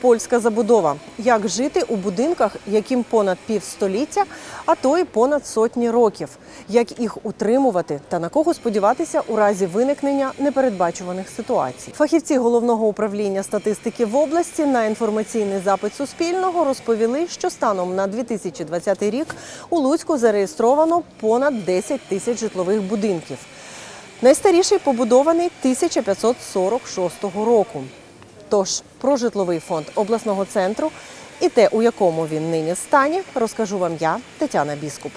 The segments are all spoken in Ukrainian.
Польська забудова. Як жити у будинках, яким понад півстоліття, а то й понад сотні років, як їх утримувати та на кого сподіватися у разі виникнення непередбачуваних ситуацій. Фахівці головного управління статистики в області на інформаційний запит Суспільного розповіли, що станом на 2020 рік у Луцьку зареєстровано понад 10 тисяч житлових будинків. Найстаріший побудований 1546 року. Тож про житловий фонд обласного центру і те, у якому він нині стані, розкажу вам я, Тетяна Біскуп.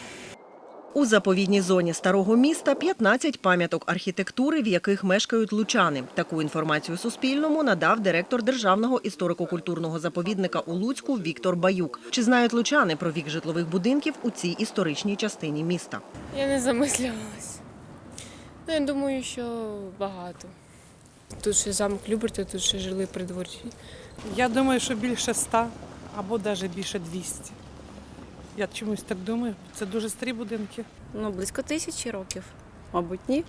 У заповідній зоні старого міста 15 пам'яток архітектури, в яких мешкають лучани. Таку інформацію Суспільному надав директор державного історико-культурного заповідника у Луцьку Віктор Баюк. Чи знають лучани про вік житлових будинків у цій історичній частині міста? Я не замислювалась. Ну, я думаю, що багато. Тут ще замок Люберта, тут ще жили придворці. Я думаю, що більше ста або навіть більше 200. Я чомусь так думаю. Це дуже старі будинки. Ну, близько тисячі років. Мабуть, ні.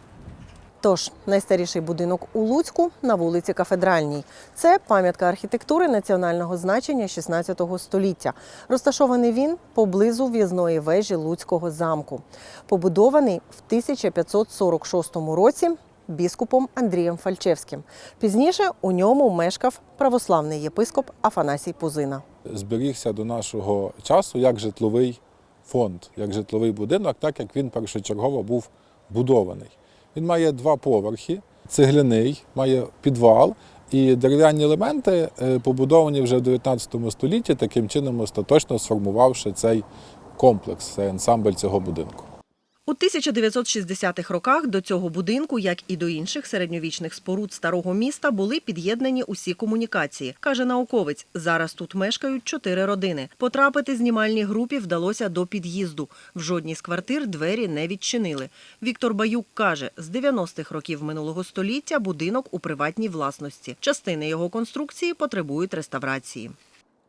Тож найстаріший будинок у Луцьку на вулиці Кафедральній. Це пам'ятка архітектури національного значення 16 століття. Розташований він поблизу в'їзної вежі Луцького замку. Побудований в 1546 році біскупом Андрієм Фальчевським. Пізніше у ньому мешкав православний єпископ Афанасій Пузина. зберігся до нашого часу як житловий фонд, як житловий будинок, так як він першочергово був будований. Він має два поверхи, цегляний, має підвал, і дерев'яні елементи е, побудовані вже в 19 столітті, таким чином остаточно сформувавши цей комплекс, цей ансамбль цього будинку. У 1960-х роках до цього будинку, як і до інших середньовічних споруд старого міста, були під'єднані усі комунікації, каже науковець. Зараз тут мешкають чотири родини. Потрапити знімальній групі вдалося до під'їзду. В жодній з квартир двері не відчинили. Віктор Баюк каже, з 90-х років минулого століття будинок у приватній власності. Частини його конструкції потребують реставрації.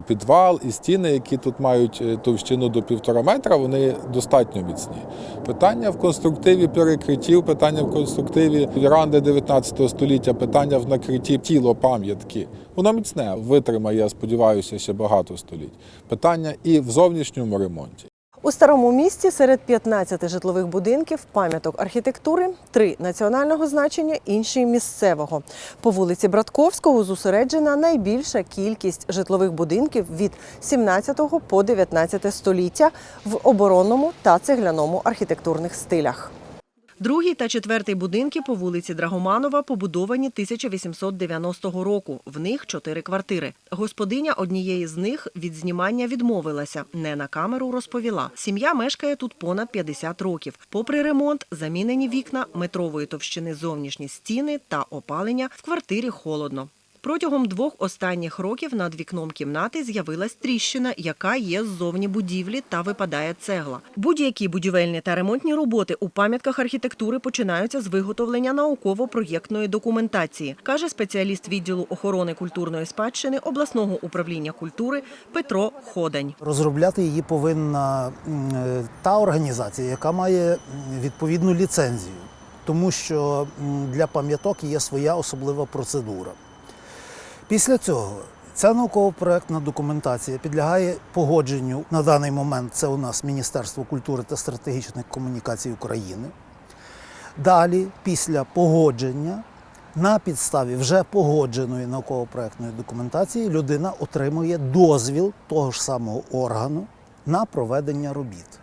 Підвал і стіни, які тут мають е, товщину до півтора метра, вони достатньо міцні. Питання в конструктиві перекриттів, питання в конструктиві віранди 19 століття, питання в накритті тіло пам'ятки. Воно міцне, витримає, я сподіваюся, ще багато століть. Питання і в зовнішньому ремонті. У старому місті серед 15 житлових будинків пам'яток архітектури три національного значення, інші місцевого. По вулиці Братковського зосереджена найбільша кількість житлових будинків від 17 по 19 століття в оборонному та цегляному архітектурних стилях. Другий та четвертий будинки по вулиці Драгоманова побудовані 1890 року. В них чотири квартири. Господиня однієї з них від знімання відмовилася. Не на камеру розповіла. Сім'я мешкає тут понад 50 років. Попри ремонт, замінені вікна, метрової товщини зовнішні стіни та опалення в квартирі холодно. Протягом двох останніх років над вікном кімнати з'явилась тріщина, яка є ззовні будівлі та випадає цегла. Будь-які будівельні та ремонтні роботи у пам'ятках архітектури починаються з виготовлення науково-проєктної документації, каже спеціаліст відділу охорони культурної спадщини обласного управління культури Петро Ходань. Розробляти її повинна е, та організація, яка має відповідну ліцензію, тому що для пам'яток є своя особлива процедура. Після цього ця науково-проектна документація підлягає погодженню на даний момент. Це у нас Міністерство культури та стратегічних комунікацій України. Далі, після погодження, на підставі вже погодженої науково-проектної документації людина отримує дозвіл того ж самого органу на проведення робіт.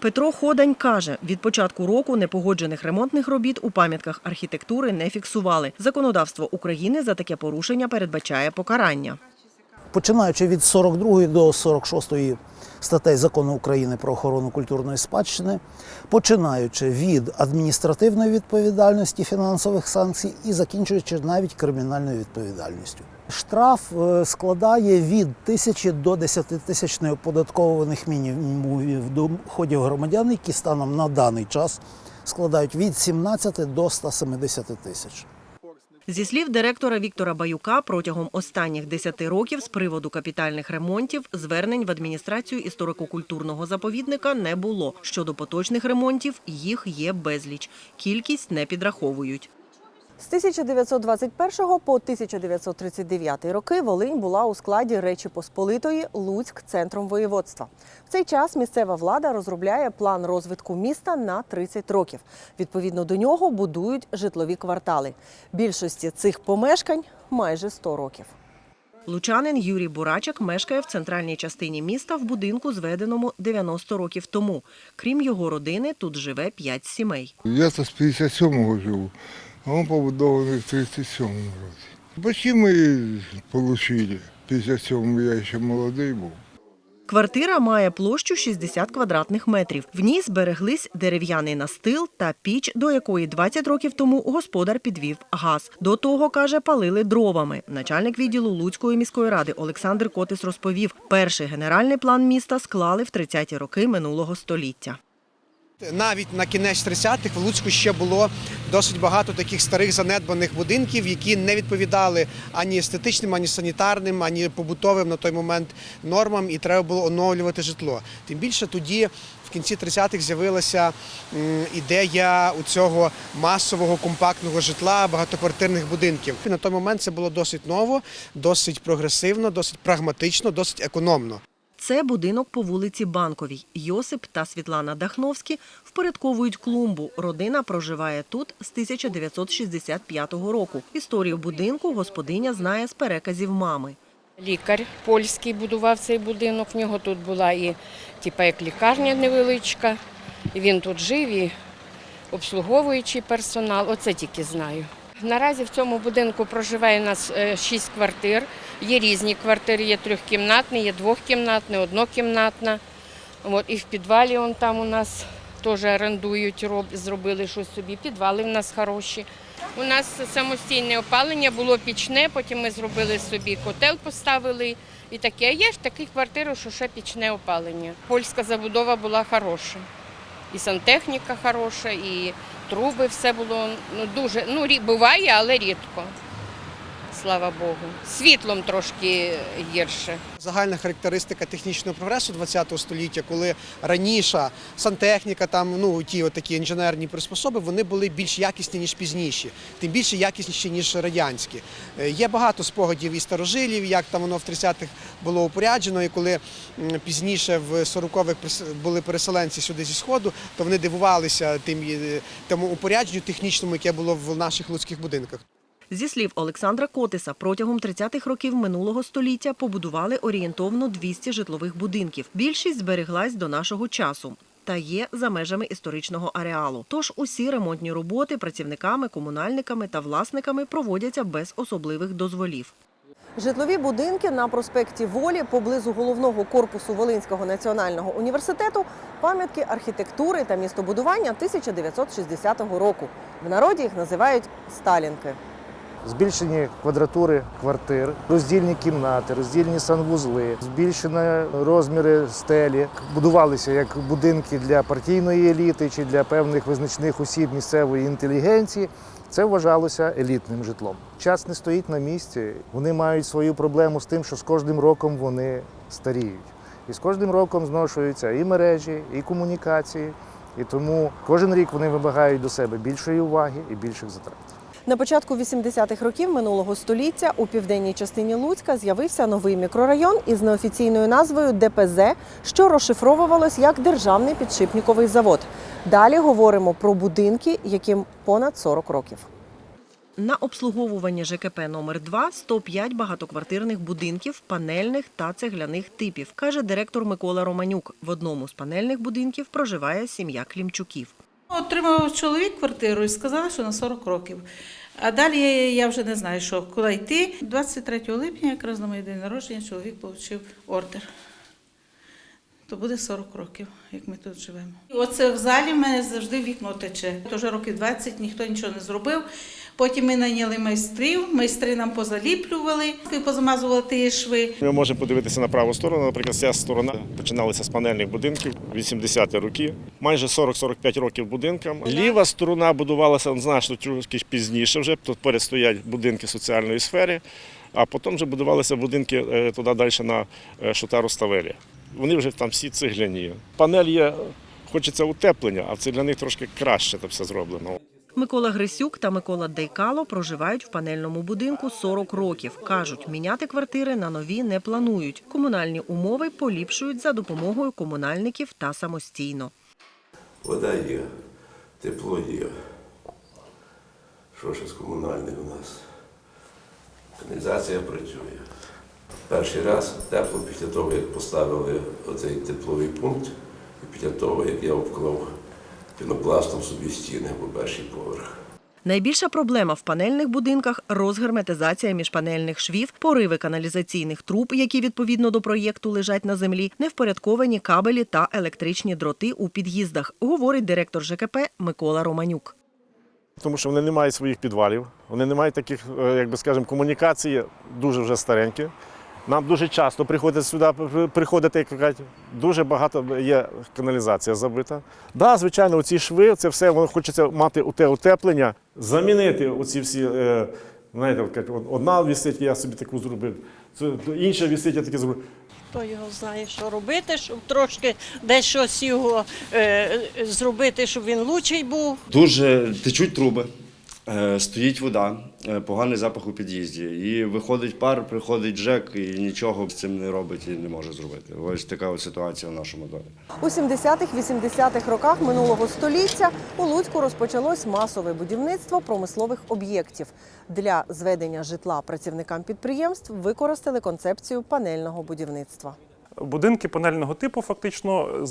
Петро Ходань каже, від початку року непогоджених ремонтних робіт у пам'ятках архітектури не фіксували. Законодавство України за таке порушення передбачає покарання. Починаючи від 42 до 46 статей Закону України про охорону культурної спадщини, починаючи від адміністративної відповідальності фінансових санкцій і закінчуючи навіть кримінальною відповідальністю. Штраф е, складає від тисячі до 10 тисяч неоподаткованих мінімумів доходів громадян, які станом на даний час складають від 17 до 170 тисяч. Зі слів директора Віктора Баюка, протягом останніх 10 років з приводу капітальних ремонтів звернень в адміністрацію історико-культурного заповідника не було. Щодо поточних ремонтів, їх є безліч. Кількість не підраховують. З 1921 по 1939 роки Волинь була у складі Речі Посполитої Луцьк центром воєводства. В цей час місцева влада розробляє план розвитку міста на 30 років. Відповідно до нього будують житлові квартали. Більшості цих помешкань майже 100 років. Лучанин Юрій Бурачик мешкає в центральній частині міста в будинку, зведеному 90 років тому. Крім його родини, тут живе 5 сімей. Я з 57-го живу, він побудований в 37-му році. Почти ми отримали. В 57-му я ще молодий був. Квартира має площу 60 квадратних метрів. В ній збереглись дерев'яний настил та піч, до якої 20 років тому господар підвів газ. До того, каже, палили дровами. Начальник відділу Луцької міської ради Олександр Котис розповів, перший генеральний план міста склали в 30-ті роки минулого століття. Навіть на кінець 30-х в Луцьку ще було досить багато таких старих занедбаних будинків, які не відповідали ані естетичним, ані санітарним, ані побутовим на той момент нормам, і треба було оновлювати житло. Тим більше тоді, в кінці 30-х, з'явилася ідея у цього масового компактного житла, багатоквартирних будинків. І на той момент це було досить ново, досить прогресивно, досить прагматично, досить економно. Це будинок по вулиці Банковій. Йосип та Світлана Дахновські впорядковують клумбу. Родина проживає тут з 1965 року. Історію будинку господиня знає з переказів мами. Лікар польський будував цей будинок. В нього тут була і типа як лікарня невеличка. І він тут жив, і обслуговуючий персонал. Оце тільки знаю. Наразі в цьому будинку проживає у нас е, шість квартир. Є різні квартири, є трьохкімнатні, є двохкімнатні, однокімнатна. От, і в підвалі он там у нас теж орендують, роб, зробили щось собі. Підвали в нас хороші. У нас самостійне опалення було пічне, потім ми зробили собі котел, поставили і таке. Є ж такі квартири, що ще пічне опалення. Польська забудова була хороша. І сантехніка хороша, і труби все було ну, дуже. Ну, буває, але рідко. Слава Богу. Світлом трошки гірше. Загальна характеристика технічного прогресу ХХ століття, коли раніше сантехніка, там ну ті такі інженерні приспособи, вони були більш якісні ніж пізніші, тим більше якісніші ніж радянські. Е, Є багато спогадів і старожилів, як там воно в 30-х було упоряджено, і коли пізніше в 40-х були переселенці сюди зі сходу, то вони дивувалися тим е, тому упорядженню технічному, яке було в наших луцьких будинках. Зі слів Олександра Котиса, протягом 30-х років минулого століття побудували орієнтовно 200 житлових будинків. Більшість збереглась до нашого часу. Та є за межами історичного ареалу. Тож усі ремонтні роботи працівниками, комунальниками та власниками проводяться без особливих дозволів. Житлові будинки на проспекті Волі поблизу головного корпусу Волинського національного університету пам'ятки архітектури та містобудування 1960 року. В народі їх називають Сталінки. Збільшені квадратури квартир, роздільні кімнати, роздільні санвузли, збільшені розміри стелі. Будувалися як будинки для партійної еліти чи для певних визначних осіб місцевої інтелігенції. Це вважалося елітним житлом. Час не стоїть на місці. Вони мають свою проблему з тим, що з кожним роком вони старіють. І з кожним роком зношуються і мережі, і комунікації. І тому кожен рік вони вимагають до себе більшої уваги і більших затрат. На початку 80-х років минулого століття у південній частині Луцька з'явився новий мікрорайон із неофіційною назвою ДПЗ, що розшифровувалось як Державний підшипниковий завод. Далі говоримо про будинки, яким понад 40 років. На обслуговуванні ЖКП номер 2 105 багатоквартирних будинків, панельних та цегляних типів, каже директор Микола Романюк. В одному з панельних будинків проживає сім'я Клімчуків. Отримав чоловік квартиру і сказала, що на 40 років. А далі я вже не знаю, що куди йти. 23 липня, якраз на моє день народження, чоловік отримав ордер. То буде 40 років, як ми тут живемо. І Оце в залі в мене завжди вікно тече. Тож років 20 ніхто нічого не зробив. Потім ми найняли майстрів, майстри нам позаліплювали, позамазували ті шви. Ми можемо подивитися на праву сторону. Наприклад, ця сторона починалася з панельних будинків 80-ті роки. Майже 40-45 років будинкам. Ліва сторона будувалася значно трошки пізніше. Вже тут поряд стоять будинки соціальної сфери, а потім вже будувалися будинки е, туди далі на е, Шотару Ставелі. Вони вже там всі цегляні. Панель є, хочеться утеплення, а в цегляних трошки краще це все зроблено. Микола Грисюк та Микола Дейкало проживають в панельному будинку 40 років. Кажуть, міняти квартири на нові не планують. Комунальні умови поліпшують за допомогою комунальників та самостійно. Вода є, тепло є. Що ще з комунальних у нас? Каналізація працює. Перший раз тепло після того, як поставили оцей тепловий пункт, і після того, як я обклав пінопластом собі стіни по перший поверх. Найбільша проблема в панельних будинках розгерметизація міжпанельних швів, пориви каналізаційних труб, які відповідно до проєкту лежать на землі, невпорядковані кабелі та електричні дроти у під'їздах, говорить директор ЖКП Микола Романюк. Тому що вони не мають своїх підвалів, вони не мають таких, е, як би скажемо, комунікації дуже вже старенькі. Нам дуже часто приходить сюди, приходити, як кажуть, дуже багато є каналізація забита. Да, звичайно, оці шви, це все воно хочеться мати те утеплення, замінити оці всі, е, знаєте, одна вісить, я собі таку зробив, інша вісить, я таке зробив. Хто його знає, що робити, щоб трошки десь щось його е, зробити, щоб він лучший був. Дуже течуть труби, стоїть вода, е, поганий запах у під'їзді. І виходить пар, приходить Джек і нічого з цим не робить і не може зробити. Ось така ось ситуація в нашому домі. У 70-х-80-х роках минулого століття у Луцьку розпочалось масове будівництво промислових об'єктів. Для зведення житла працівникам підприємств використали концепцію панельного будівництва. Будинки панельного типу фактично е,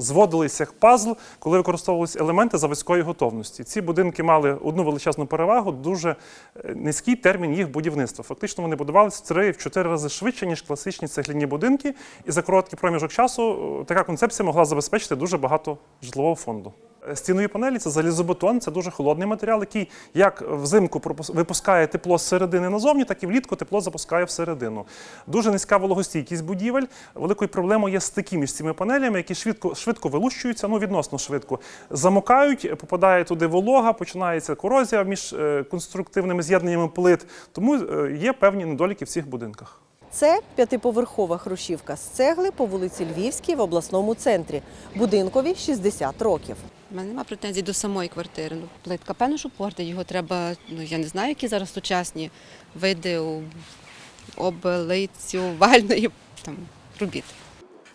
зводилися як пазл, коли використовувалися елементи заводської готовності. Ці будинки мали одну величезну перевагу, дуже е, низький термін їх будівництва. Фактично вони будувалися в 3-4 рази швидше, ніж класичні цегляні будинки. І за короткий проміжок часу е, така концепція могла забезпечити дуже багато житлового фонду. Стінові панелі це залізобетон, це дуже холодний матеріал, який як взимку випускає тепло з середини назовні, так і влітку тепло запускає всередину. Дуже низька вологостійкість будівель. Великою проблемою є стики між цими панелями, які швидко, швидко вилущуються, ну відносно швидко. Замокають, попадає туди волога, починається корозія між е, конструктивними з'єднаннями плит. Тому е, є певні недоліки в цих будинках. Це п'ятиповерхова хрущівка з цегли по вулиці Львівській в обласному центрі. Будинкові 60 років. У мене немає претензій до самої квартири. Ну, плитка, певно, що порти. Його треба, ну я не знаю, які зараз сучасні види облицювальної там, робіт.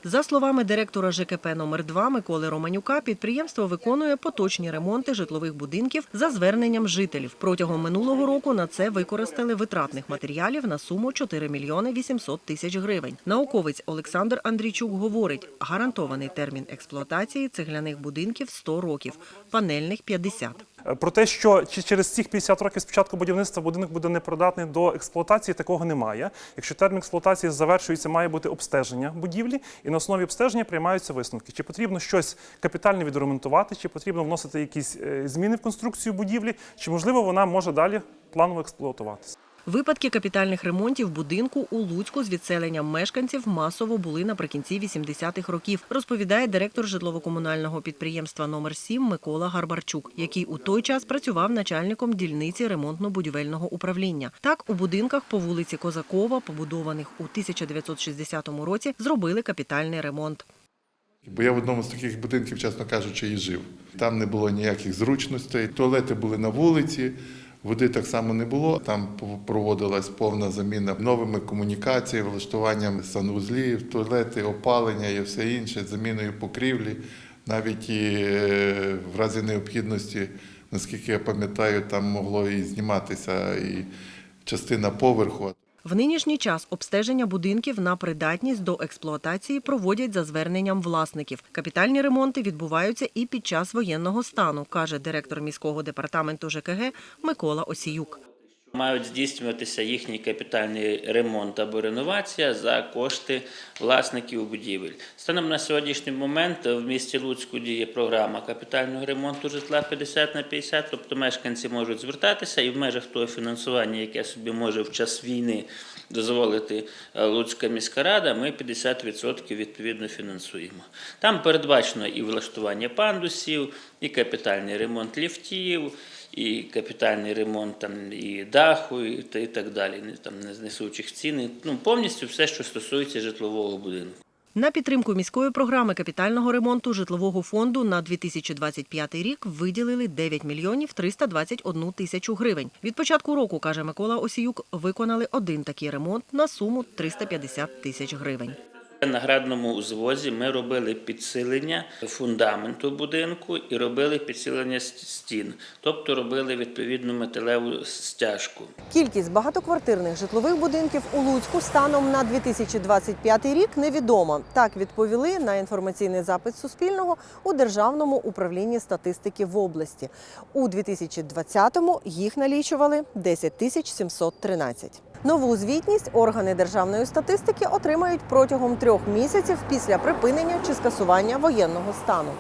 За словами директора ЖКП номер 2 Миколи Романюка, підприємство виконує поточні ремонти житлових будинків за зверненням жителів. Протягом минулого року на це використали витратних матеріалів на суму 4 мільйони 800 тисяч гривень. Науковець Олександр Андрійчук говорить, гарантований термін експлуатації цегляних будинків 100 років, панельних 50. Е, Про те, що через цих 50 років спочатку будівництва будинок буде непридатний до експлуатації, такого немає. Якщо термін експлуатації завершується, має бути обстеження будівлі, і на основі обстеження приймаються висновки. Чи потрібно щось капітально відремонтувати, чи потрібно вносити якісь е, зміни в конструкцію будівлі, чи можливо вона може далі планово експлуатуватися. Випадки капітальних ремонтів будинку у Луцьку з відселенням мешканців масово були наприкінці 80-х років, розповідає директор житлово-комунального підприємства номер 7 Микола Гарбарчук, який у той час працював начальником дільниці ремонтно-будівельного управління. Так, у будинках по вулиці Козакова, побудованих у 1960 році, зробили капітальний ремонт. Бо я в одному з таких будинків, чесно кажучи, і жив. Там не було ніяких зручностей. Туалети були на вулиці, води так само не було. Там проводилась повна заміна новими комунікаціями, влаштуванням санвузлів, туалети, опалення і все інше, заміною покрівлі. Навіть і е, в разі необхідності, наскільки я пам'ятаю, там могло і зніматися і частина поверху. В нинішній час обстеження будинків на придатність до експлуатації проводять за зверненням власників. Капітальні ремонти відбуваються і під час воєнного стану, каже директор міського департаменту ЖКГ Микола Осіюк. Мають здійснюватися їхній капітальний ремонт або реновація за кошти власників будівель. Станом на сьогоднішній момент в місті Луцьку діє програма капітального ремонту житла 50 на 50, тобто мешканці можуть звертатися і в межах того фінансування, яке собі може в час війни дозволити е, Луцька міська рада, ми 50% відповідно фінансуємо. Там передбачено і влаштування пандусів, і капітальний ремонт ліфтів і капітальний ремонт там і даху, і, і так далі, там несучих ціни. Ну повністю все, що стосується житлового будинку. На підтримку міської програми капітального ремонту житлового фонду на 2025 рік виділили 9 мільйонів 321 тисячу гривень. Від початку року, каже Микола Осіюк, виконали один такий ремонт на суму 350 тисяч гривень. На градному узвозі ми робили підсилення фундаменту будинку і робили підсилення стін, тобто робили відповідну металеву стяжку. Кількість багатоквартирних житлових будинків у Луцьку станом на 2025 рік невідома. Так відповіли на інформаційний запит Суспільного у Державному управлінні статистики в області. У 2020-му їх налічували 10 тисяч 713. Нову звітність органи державної статистики отримають протягом трьох місяців після припинення чи скасування воєнного стану.